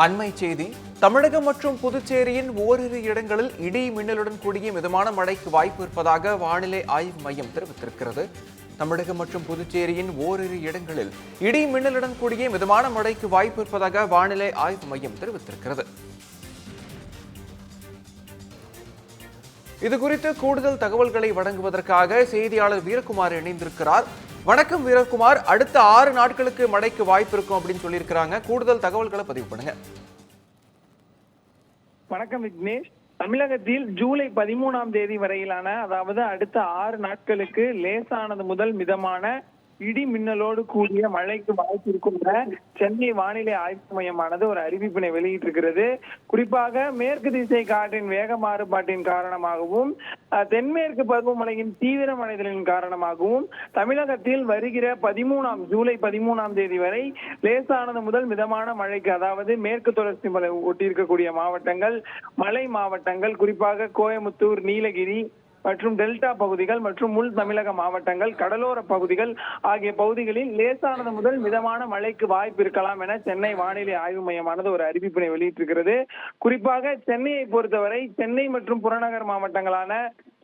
அண்மை செய்தி தமிழகம் மற்றும் புதுச்சேரியின் ஓரிரு இடங்களில் இடி மின்னலுடன் கூடிய மிதமான மழைக்கு வாய்ப்பு இருப்பதாக வானிலை ஆய்வு மையம் தெரிவித்திருக்கிறது. தமிழகம் மற்றும் புதுச்சேரியின் ஓரிரு இடங்களில் இடி மின்னலுடன் கூடிய மிதமான மழைக்கு வாய்ப்பு இருப்பதாக வானிலை ஆய்வு மையம் தெரிவித்திருக்கிறது. இது குறித்து கூடுதல் தகவல்களை வழங்குவதற்காக செய்தியாளர் வீரகுமார் இணைந்திருக்கிறார். வணக்கம் வீரகுமார் அடுத்த ஆறு நாட்களுக்கு மழைக்கு வாய்ப்பு இருக்கும் அப்படின்னு சொல்லியிருக்கிறாங்க. கூடுதல் தகவல்களை பதிவு பண்ணுங்க. வணக்கம் விக்னேஷ். தமிழகத்தில் ஜூலை பதிமூணாம் தேதி வரையிலான அதாவது அடுத்த ஆறு நாட்களுக்கு லேசானது முதல் மிதமான இடி மின்னலோடு கூடிய மழைக்கு வாய்ப்பு இருக்கும் சென்னை வானிலை ஆய்வு மையமானது ஒரு அறிவிப்பினை வெளியிட்டிருக்கிறது. குறிப்பாக மேற்கு திசை காற்றின் வேக மாறுபாட்டின் காரணமாகவும் தென்மேற்கு பருவமழையின் தீவிரமடைதலின் காரணமாகவும் தமிழகத்தில் வருகிற பதிமூணாம் ஜூலை பதிமூணாம் தேதி வரை லேசானது முதல் மிதமான மழைக்கு அதாவது மேற்கு தொடர்ச்சி மலை ஒட்டியிருக்கக்கூடிய மாவட்டங்கள் மலை மாவட்டங்கள் குறிப்பாக கோயமுத்தூர் நீலகிரி மற்றும் டெல்டா பகுதிகள் மற்றும் உள் தமிழக மாவட்டங்கள் கடலோர பகுதிகள் ஆகிய பகுதிகளில் லேசானது முதல் மிதமான மழைக்கு வாய்ப்பு இருக்கலாம் என சென்னை வானிலை ஆய்வு மையமானது ஒரு அறிவிப்பினை வெளியிட்டிருக்கிறது. குறிப்பாக சென்னையை பொறுத்தவரை சென்னை மற்றும் புறநகர் மாவட்டங்களான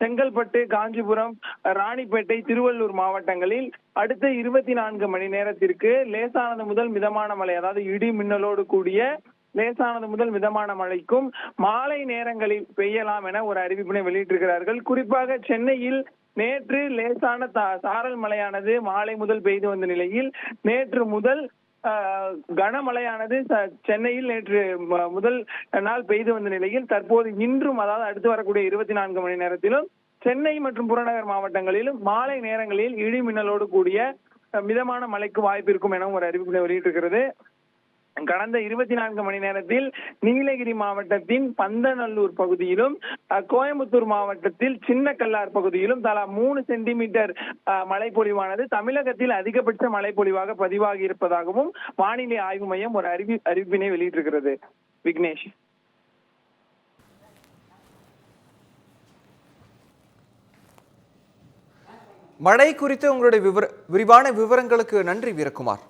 செங்கல்பட்டு காஞ்சிபுரம் ராணிப்பேட்டை திருவள்ளூர் மாவட்டங்களில் அடுத்த இருபத்தி நான்கு மணி நேரத்திற்கு லேசானது முதல் மிதமான மழை அதாவது இடி மின்னலோடு கூடிய லேசானது முதல் மிதமான மழைக்கும் மாலை நேரங்களில் பெய்யலாம் என ஒரு அறிவிப்பினை வெளியிட்டிருக்கிறார்கள். குறிப்பாக சென்னையில் நேற்று லேசான சாரல் மழையானது மாலை முதல் பெய்து வந்த நிலையில் நேற்று முதல் ஆஹ், கனமழையானது சென்னையில் நேற்று முதல் நாள் பெய்து வந்த நிலையில் தற்போது இன்றும் அதாவது அடுத்து வரக்கூடிய இருபத்தி நான்கு மணி நேரத்திலும் சென்னை மற்றும் புறநகர் மாவட்டங்களிலும் மாலை நேரங்களில் இடி மின்னலோடு கூடிய மிதமான மழைக்கு வாய்ப்பு இருக்கும் எனவும் ஒரு அறிவிப்பினை வெளியிட்டிருக்கிறது. கடந்த இருபத்தி நான்கு மணி நேரத்தில் நீலகிரி மாவட்டத்தின் பந்தநல்லூர் பகுதியிலும் கோயம்புத்தூர் மாவட்டத்தில் சின்ன கல்லார் பகுதியிலும் தலா மூணு சென்டிமீட்டர் மழை பொழிவானது தமிழகத்தில் அதிகபட்ச மழைப்பொழிவாக பதிவாகி இருப்பதாகவும் வானிலை ஆய்வு மையம் ஒரு அறிவி அறிவிப்பினை வெளியிட்டிருக்கிறது. விக்னேஷ். மழை குறித்து உங்களுடைய விவர விரிவான விவரங்களுக்கு நன்றி வீரகுமார்.